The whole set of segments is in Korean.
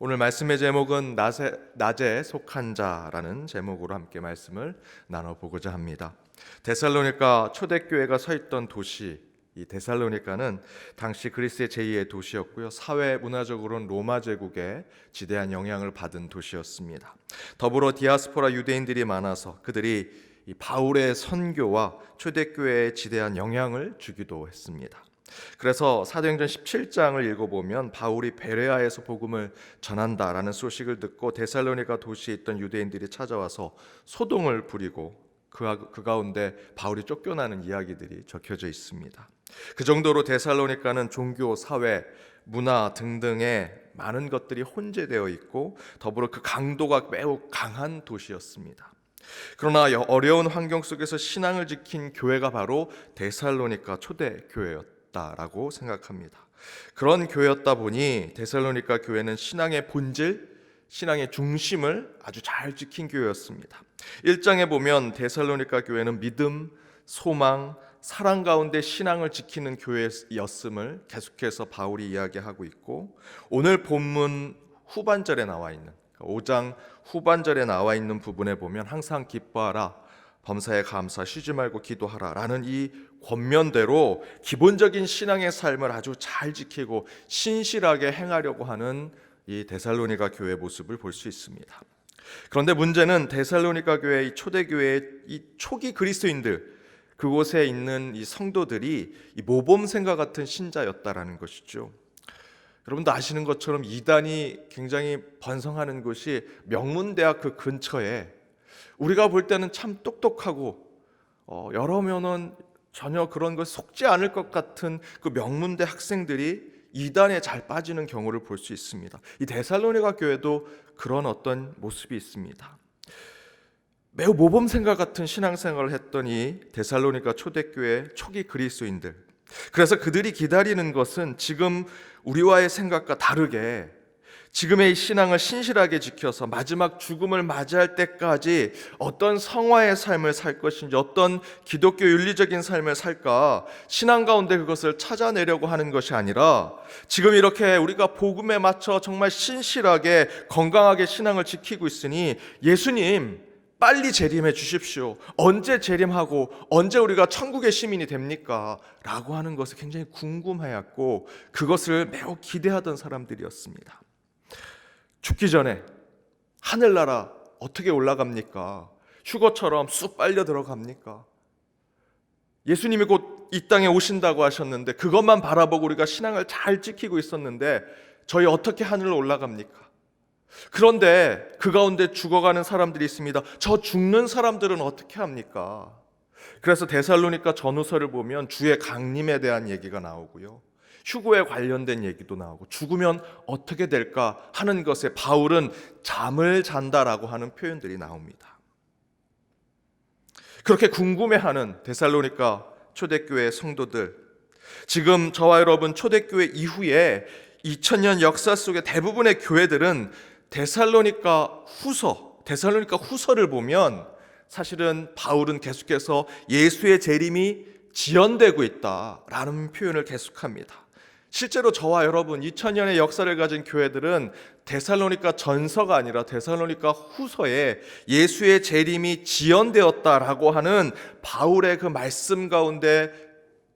오늘 말씀의 제목은 낮에, 낮에 속한 자라는 제목으로 함께 말씀을 나눠보고자 합니다. 데살로니가 초대교회가 서 있던 도시 이 데살로니가는 당시 그리스의 제2의 도시였고요. 사회 문화적으로는 로마 제국에 지대한 영향을 받은 도시였습니다. 더불어 디아스포라 유대인들이 많아서 그들이 이 바울의 선교와 초대교회에 지대한 영향을 주기도 했습니다. 그래서 사도행전 17장을 읽어보면 바울이 베레아에서 복음을 전한다라는 소식을 듣고 데살로니가 도시에 있던 유대인들이 찾아와서 소동을 부리고 그, 그 가운데 바울이 쫓겨나는 이야기들이 적혀져 있습니다. 그 정도로 데살로니가는 종교, 사회, 문화 등등의 많은 것들이 혼재되어 있고 더불어 그 강도가 매우 강한 도시였습니다. 그러나 어려운 환경 속에서 신앙을 지킨 교회가 바로 데살로니가 초대 교회였다 라고 생각합니다. 그런 교회였다 보니 데살로니가 교회는 신앙의 본질, 신앙의 중심을 아주 잘 지킨 교회였습니다. 1장에 보면 데살로니가 교회는 믿음, 소망, 사랑 가운데 신앙을 지키는 교회였음을 계속해서 바울이 이야기하고 있고 오늘 본문 후반절에 나와 있는 5장 후반절에 나와 있는 부분에 보면 항상 기뻐하라 범사에 감사 쉬지 말고 기도하라라는 이 권면대로 기본적인 신앙의 삶을 아주 잘 지키고 신실하게 행하려고 하는 이 데살로니가 교회 모습을 볼 수 있습니다. 그런데 문제는 데살로니가 교회 이 초대 교회의 이 초기 그리스도인들 그곳에 있는 이 성도들이 이 모범생과 같은 신자였다라는 것이죠. 여러분도 아시는 것처럼 이단이 굉장히 번성하는 곳이 명문대학 그 근처에 우리가 볼 때는 참 똑똑하고 어, 여러 면은 전혀 그런 것 속지 않을 것 같은 그 명문대 학생들이 이단에 잘 빠지는 경우를 볼 수 있습니다. 이 데살로니가 교회도 그런 어떤 모습이 있습니다. 매우 모범생과 같은 신앙생활을 했던 이 데살로니가 초대교회 초기 그리스도인들. 그래서 그들이 기다리는 것은 지금 우리와의 생각과 다르게 지금의 이 신앙을 신실하게 지켜서 마지막 죽음을 맞이할 때까지 어떤 성화의 삶을 살 것인지 어떤 기독교 윤리적인 삶을 살까 신앙 가운데 그것을 찾아내려고 하는 것이 아니라 지금 이렇게 우리가 복음에 맞춰 정말 신실하게 건강하게 신앙을 지키고 있으니 예수님 빨리 재림해 주십시오. 언제 재림하고 언제 우리가 천국의 시민이 됩니까? 라고 하는 것을 굉장히 궁금해했고 그것을 매우 기대하던 사람들이었습니다. 죽기 전에 하늘나라 어떻게 올라갑니까? 휴거처럼 쑥 빨려 들어갑니까? 예수님이 곧 이 땅에 오신다고 하셨는데 그것만 바라보고 우리가 신앙을 잘 지키고 있었는데 저희 어떻게 하늘로 올라갑니까? 그런데 그 가운데 죽어가는 사람들이 있습니다. 저 죽는 사람들은 어떻게 합니까? 그래서 데살로니가 전후서를 보면 주의 강림에 대한 얘기가 나오고요. 휴고에 관련된 얘기도 나오고 죽으면 어떻게 될까 하는 것에 바울은 잠을 잔다라고 하는 표현들이 나옵니다. 그렇게 궁금해하는 데살로니가 초대교회 성도들 지금 저와 여러분 초대교회 이후에 2000년 역사 속의 대부분의 교회들은 데살로니가 후서 데살로니가 후서를 보면 사실은 바울은 계속해서 예수의 재림이 지연되고 있다라는 표현을 계속합니다. 실제로 저와 여러분 2000년의 역사를 가진 교회들은 데살로니가 전서가 아니라 데살로니가 후서에 예수의 재림이 지연되었다라고 하는 바울의 그 말씀 가운데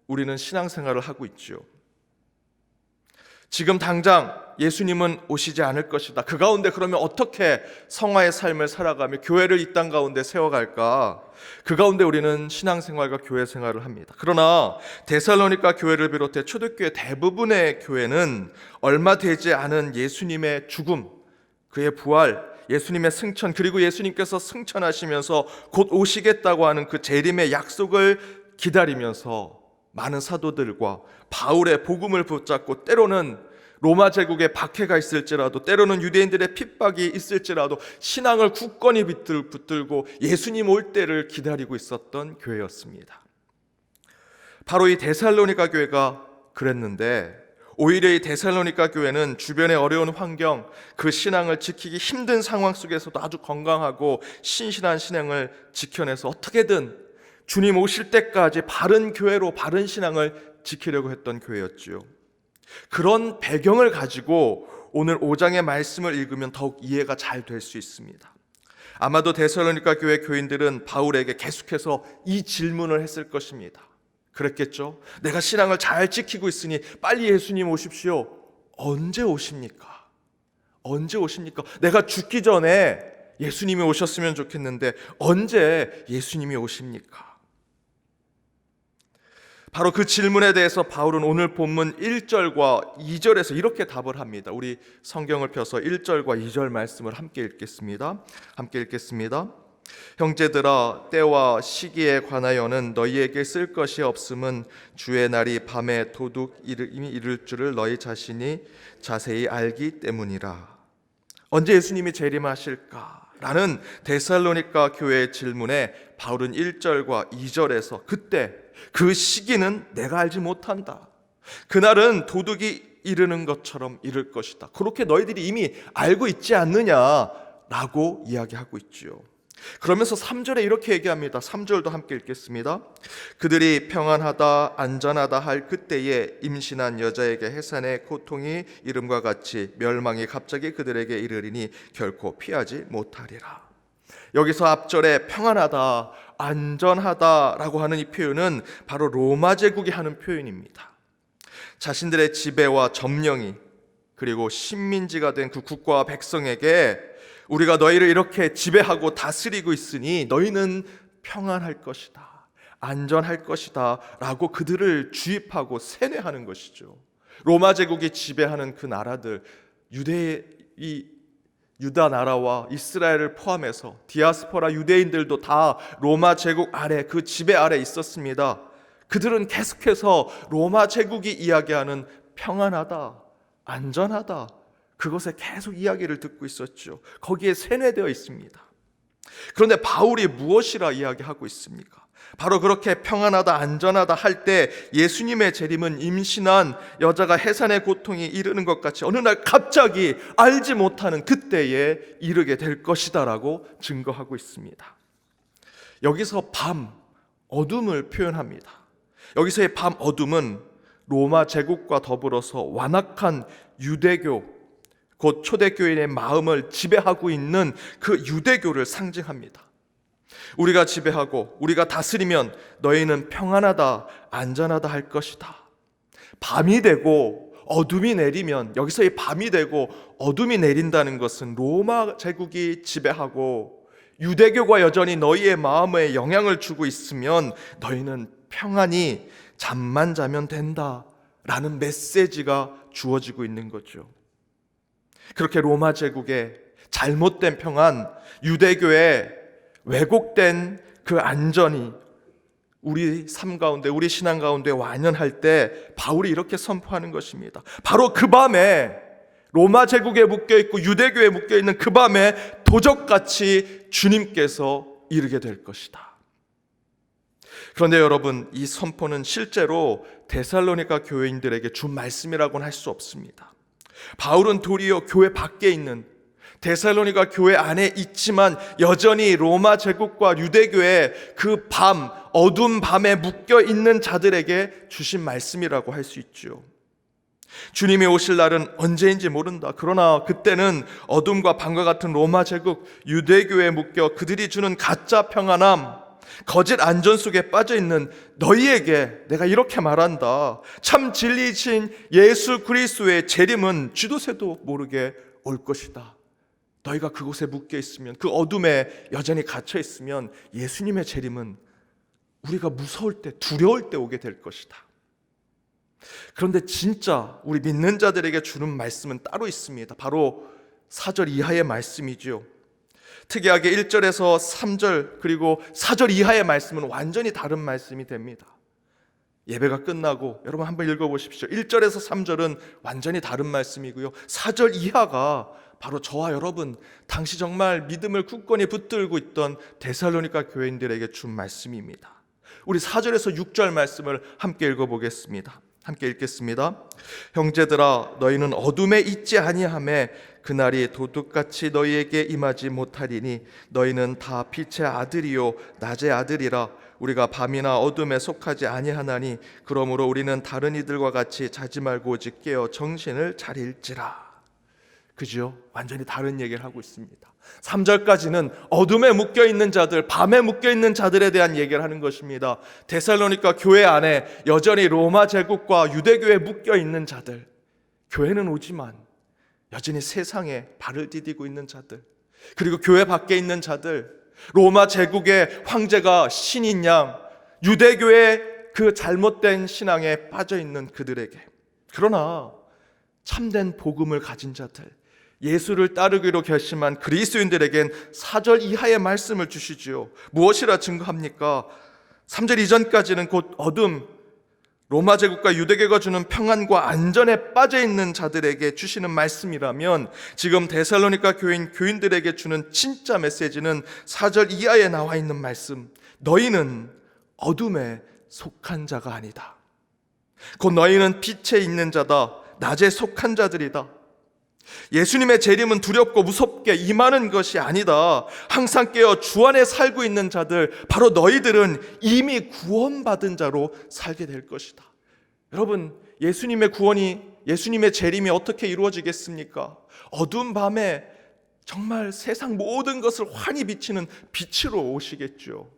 우리는 신앙생활을 하고 있죠. 지금 당장 예수님은 오시지 않을 것이다. 그 가운데 그러면 어떻게 성화의 삶을 살아가며 교회를 이 땅 가운데 세워갈까? 그 가운데 우리는 신앙생활과 교회 생활을 합니다. 그러나 데살로니가 교회를 비롯해 초대교회 대부분의 교회는 얼마 되지 않은 예수님의 죽음, 그의 부활, 예수님의 승천, 그리고 예수님께서 승천하시면서 곧 오시겠다고 하는 그 재림의 약속을 기다리면서 많은 사도들과 바울의 복음을 붙잡고 때로는 로마 제국에 박해가 있을지라도 때로는 유대인들의 핍박이 있을지라도 신앙을 굳건히 붙들고 예수님 올 때를 기다리고 있었던 교회였습니다. 바로 이 데살로니가 교회가 그랬는데 오히려 이 데살로니가 교회는 주변의 어려운 환경, 그 신앙을 지키기 힘든 상황 속에서도 아주 건강하고 신실한 신앙을 지켜내서 어떻게든 주님 오실 때까지 바른 교회로 바른 신앙을 지키려고 했던 교회였지요. 그런 배경을 가지고 오늘 5장의 말씀을 읽으면 더욱 이해가 잘 될 수 있습니다. 아마도 데살로니가 교회 교인들은 바울에게 계속해서 이 질문을 했을 것입니다. 그랬겠죠? 내가 신앙을 잘 지키고 있으니 빨리 예수님 오십시오. 언제 오십니까? 언제 오십니까? 내가 죽기 전에 예수님이 오셨으면 좋겠는데 언제 예수님이 오십니까? 바로 그 질문에 대해서 바울은 오늘 본문 1절과 2절에서 이렇게 답을 합니다. 우리 성경을 펴서 1절과 2절 말씀을 함께 읽겠습니다. 함께 읽겠습니다. 형제들아 때와 시기에 관하여는 너희에게 쓸 것이 없음은 주의 날이 밤에 도둑 이름이 이를 줄을 너희 자신이 자세히 알기 때문이라. 언제 예수님이 재림하실까? 라는 데살로니가 교회의 질문에 바울은 1절과 2절에서 그때 그 시기는 내가 알지 못한다. 그날은 도둑이 이르는 것처럼 이를 것이다. 그렇게 너희들이 이미 알고 있지 않느냐라고 이야기하고 있지요. 그러면서 3절에 이렇게 얘기합니다. 3절도 함께 읽겠습니다. 그들이 평안하다 안전하다 할 그때에 임신한 여자에게 해산의 고통이 이름과 같이 멸망이 갑자기 그들에게 이르리니 결코 피하지 못하리라. 여기서 앞절에 평안하다 안전하다라고 하는 이 표현은 바로 로마 제국이 하는 표현입니다. 자신들의 지배와 점령이 그리고 식민지가 된 그 국가와 백성에게 우리가 너희를 이렇게 지배하고 다스리고 있으니 너희는 평안할 것이다. 안전할 것이다. 라고 그들을 주입하고 세뇌하는 것이죠. 로마 제국이 지배하는 그 나라들, 유대, 이 유다 나라와 이스라엘을 포함해서 디아스포라 유대인들도 다 로마 제국 아래 그 지배 아래 있었습니다. 그들은 계속해서 로마 제국이 이야기하는 평안하다, 안전하다, 그것에 계속 이야기를 듣고 있었죠. 거기에 세뇌되어 있습니다. 그런데 바울이 무엇이라 이야기하고 있습니까? 바로 그렇게 평안하다 안전하다 할 때 예수님의 재림은 임신한 여자가 해산의 고통이 이르는 것 같이 어느 날 갑자기 알지 못하는 그때에 이르게 될 것이다라고 증거하고 있습니다. 여기서 밤 어둠을 표현합니다. 여기서의 밤 어둠은 로마 제국과 더불어서 완악한 유대교 곧 초대교인의 마음을 지배하고 있는 그 유대교를 상징합니다. 우리가 지배하고 우리가 다스리면 너희는 평안하다, 안전하다 할 것이다. 밤이 되고 어둠이 내리면 여기서 이 밤이 되고 어둠이 내린다는 것은 로마 제국이 지배하고 유대교가 여전히 너희의 마음에 영향을 주고 있으면 너희는 평안히 잠만 자면 된다 라는 메시지가 주어지고 있는 거죠. 그렇게 로마 제국의 잘못된 평안, 유대교의 왜곡된 그 안전이 우리 삶 가운데, 우리 신앙 가운데 완연할 때 바울이 이렇게 선포하는 것입니다. 바로 그 밤에 로마 제국에 묶여 있고 유대교에 묶여 있는 그 밤에 도적같이 주님께서 이르게 될 것이다. 그런데 여러분, 이 선포는 실제로 데살로니가 교회인들에게 준 말씀이라고는 할 수 없습니다. 바울은 도리어 교회 밖에 있는 데살로니가 교회 안에 있지만 여전히 로마 제국과 유대교의 그 밤, 어두운 밤에 묶여 있는 자들에게 주신 말씀이라고 할 수 있죠. 주님이 오실 날은 언제인지 모른다. 그러나 그때는 어둠과 밤과 같은 로마 제국, 유대교에 묶여 그들이 주는 가짜 평안함, 거짓 안전 속에 빠져 있는 너희에게 내가 이렇게 말한다. 참 진리이신 예수 그리스도의 재림은 쥐도새도 모르게 올 것이다. 너희가 그곳에 묶여 있으면 그 어둠에 여전히 갇혀 있으면 예수님의 재림은 우리가 무서울 때 두려울 때 오게 될 것이다. 그런데 진짜 우리 믿는 자들에게 주는 말씀은 따로 있습니다. 바로 4절 이하의 말씀이지요. 특이하게 1절에서 3절 그리고 4절 이하의 말씀은 완전히 다른 말씀이 됩니다. 예배가 끝나고 여러분 한번 읽어 보십시오. 1절에서 3절은 완전히 다른 말씀이고요. 4절 이하가 바로 저와 여러분 당시 정말 믿음을 굳건히 붙들고 있던 데살로니가 교인들에게 준 말씀입니다. 우리 4절에서 6절 말씀을 함께 읽어 보겠습니다. 함께 읽겠습니다. 형제들아 너희는 어둠에 있지 아니하매 그날이 도둑같이 너희에게 임하지 못하리니 너희는 다 빛의 아들이요 낮의 아들이라 우리가 밤이나 어둠에 속하지 아니하나니 그러므로 우리는 다른 이들과 같이 자지 말고 오직 깨어 정신을 차릴지라 그죠? 완전히 다른 얘기를 하고 있습니다. 3절까지는 어둠에 묶여 있는 자들, 밤에 묶여 있는 자들에 대한 얘기를 하는 것입니다. 데살로니가 교회 안에 여전히 로마 제국과 유대교에 묶여 있는 자들, 교회는 오지만 여전히 세상에 발을 디디고 있는 자들, 그리고 교회 밖에 있는 자들, 로마 제국의 황제가 신인 양, 유대교의 그 잘못된 신앙에 빠져 있는 그들에게. 그러나 참된 복음을 가진 자들, 예수를 따르기로 결심한 그리스도인들에겐 4절 이하의 말씀을 주시지요. 무엇이라 증거합니까? 3절 이전까지는 곧 어둠, 로마 제국과 유대교가 주는 평안과 안전에 빠져 있는 자들에게 주시는 말씀이라면 지금 데살로니가 교인 교인들에게 주는 진짜 메시지는 4절 이하에 나와 있는 말씀. 너희는 어둠에 속한 자가 아니다. 곧 너희는 빛에 있는 자다. 낮에 속한 자들이다. 예수님의 재림은 두렵고 무섭게 임하는 것이 아니다. 항상 깨어 주 안에 살고 있는 자들, 바로 너희들은 이미 구원받은 자로 살게 될 것이다. 여러분, 예수님의 구원이, 예수님의 재림이 어떻게 이루어지겠습니까? 어두운 밤에 정말 세상 모든 것을 환히 비치는 빛으로 오시겠죠.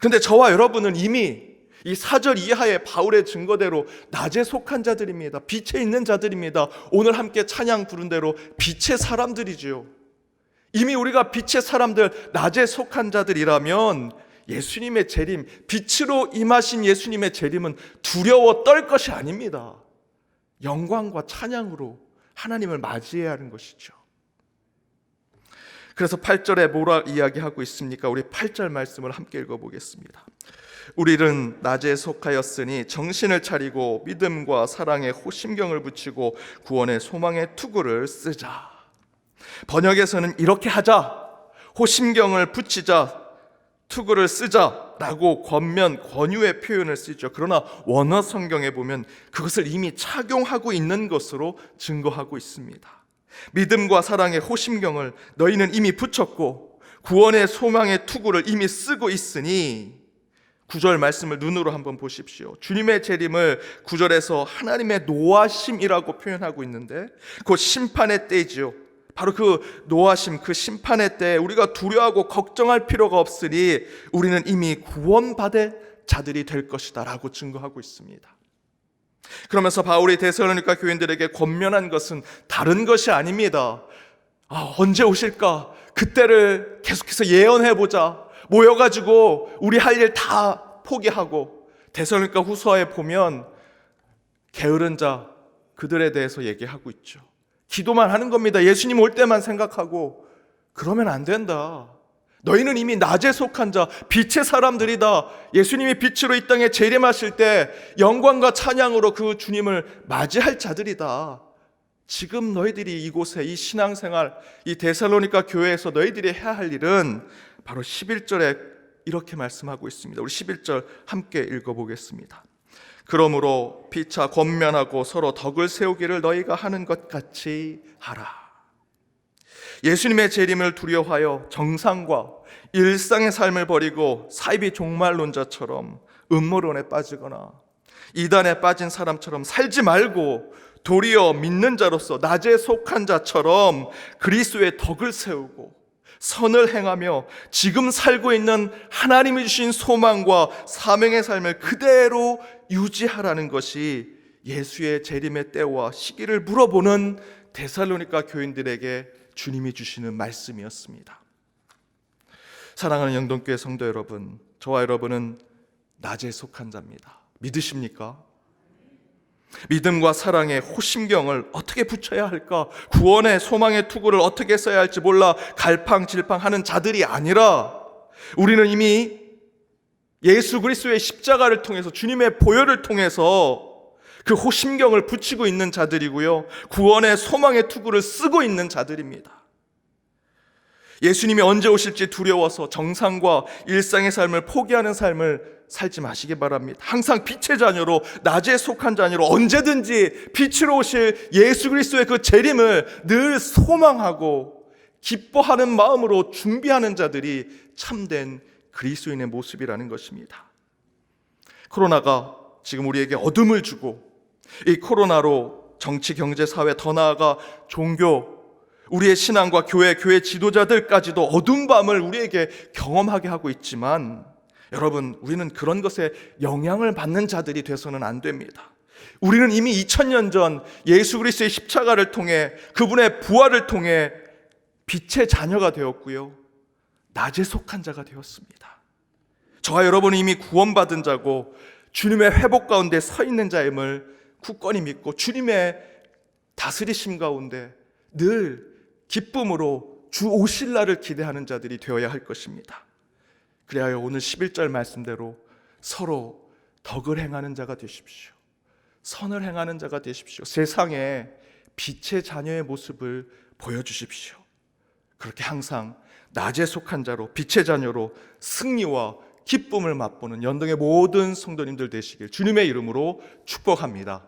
근데 저와 여러분은 이미 이 사절 이하의 바울의 증거대로 낮에 속한 자들입니다. 빛에 있는 자들입니다. 오늘 함께 찬양 부른 대로 빛의 사람들이지요. 이미 우리가 빛의 사람들, 낮에 속한 자들이라면 예수님의 재림, 빛으로 임하신 예수님의 재림은 두려워 떨 것이 아닙니다. 영광과 찬양으로 하나님을 맞이해야 하는 것이죠. 그래서 8절에 뭐라 이야기하고 있습니까? 우리 8절 말씀을 함께 읽어보겠습니다. 우리는 낮에 속하였으니 정신을 차리고 믿음과 사랑에 호심경을 붙이고 구원의 소망의 투구를 쓰자. 번역에서는 이렇게 하자. 호심경을 붙이자. 투구를 쓰자라고 권면 권유의 표현을 쓰죠. 그러나 원어 성경에 보면 그것을 이미 착용하고 있는 것으로 증거하고 있습니다. 믿음과 사랑의 호심경을 너희는 이미 붙였고 구원의 소망의 투구를 이미 쓰고 있으니 구절 말씀을 눈으로 한번 보십시오. 주님의 재림을 구절에서 하나님의 노하심이라고 표현하고 있는데 곧 심판의 때이지요. 바로 그 노하심, 그 심판의 때 우리가 두려워하고 걱정할 필요가 없으니 우리는 이미 구원받을 자들이 될 것이다라고 증거하고 있습니다. 그러면서 바울이 데살로니가 교인들에게 권면한 것은 다른 것이 아닙니다. 아, 언제 오실까? 그때를 계속해서 예언해 보자. 모여가지고 우리 할 일 다 포기하고 대설니까 후서에 보면 게으른 자 그들에 대해서 얘기하고 있죠. 기도만 하는 겁니다. 예수님 올 때만 생각하고 그러면 안 된다. 너희는 이미 낮에 속한 자, 빛의 사람들이다. 예수님이 빛으로 이 땅에 재림하실 때 영광과 찬양으로 그 주님을 맞이할 자들이다. 지금 너희들이 이곳에 이 신앙생활, 이 데살로니가 교회에서 너희들이 해야 할 일은 바로 11절에 이렇게 말씀하고 있습니다. 우리 11절 함께 읽어보겠습니다. 그러므로 피차 권면하고 서로 덕을 세우기를 너희가 하는 것 같이 하라. 예수님의 재림을 두려워하여 정상과 일상의 삶을 버리고 사이비 종말론자처럼 음모론에 빠지거나 이단에 빠진 사람처럼 살지 말고 도리어 믿는 자로서 낮에 속한 자처럼 그리스도의 덕을 세우고 선을 행하며 지금 살고 있는 하나님이 주신 소망과 사명의 삶을 그대로 유지하라는 것이 예수의 재림의 때와 시기를 물어보는 데살로니가 교인들에게 주님이 주시는 말씀이었습니다. 사랑하는 영동교회 성도 여러분, 저와 여러분은 낮에 속한 자입니다. 믿으십니까? 믿음과 사랑의 호심경을 어떻게 붙여야 할까? 구원의 소망의 투구를 어떻게 써야 할지 몰라 갈팡질팡 하는 자들이 아니라 우리는 이미 예수 그리스도의 십자가를 통해서 주님의 보혈을 통해서 그 호심경을 붙이고 있는 자들이고요. 구원의 소망의 투구를 쓰고 있는 자들입니다. 예수님이 언제 오실지 두려워서 정상과 일상의 삶을 포기하는 삶을 살지 마시기 바랍니다. 항상 빛의 자녀로 낮에 속한 자녀로 언제든지 빛으로 오실 예수 그리스도의 그 재림을 늘 소망하고 기뻐하는 마음으로 준비하는 자들이 참된 그리스도인의 모습이라는 것입니다. 코로나가 지금 우리에게 어둠을 주고 이 코로나로 정치, 경제, 사회 더 나아가 종교 우리의 신앙과 교회, 교회 지도자들까지도 어두운 밤을 우리에게 경험하게 하고 있지만 여러분, 우리는 그런 것에 영향을 받는 자들이 돼서는 안 됩니다. 우리는 이미 2000년 전 예수 그리스도의 십자가를 통해 그분의 부활을 통해 빛의 자녀가 되었고요. 낮에 속한 자가 되었습니다. 저와 여러분은 이미 구원받은 자고 주님의 회복 가운데 서 있는 자임을 굳건히 믿고 주님의 다스리심 가운데 늘 기쁨으로 주 오실 날을 기대하는 자들이 되어야 할 것입니다. 그래야 오늘 11절 말씀대로 서로 덕을 행하는 자가 되십시오. 선을 행하는 자가 되십시오. 세상에 빛의 자녀의 모습을 보여주십시오. 그렇게 항상 낮에 속한 자로 빛의 자녀로 승리와 기쁨을 맛보는 연동의 모든 성도님들 되시길 주님의 이름으로 축복합니다.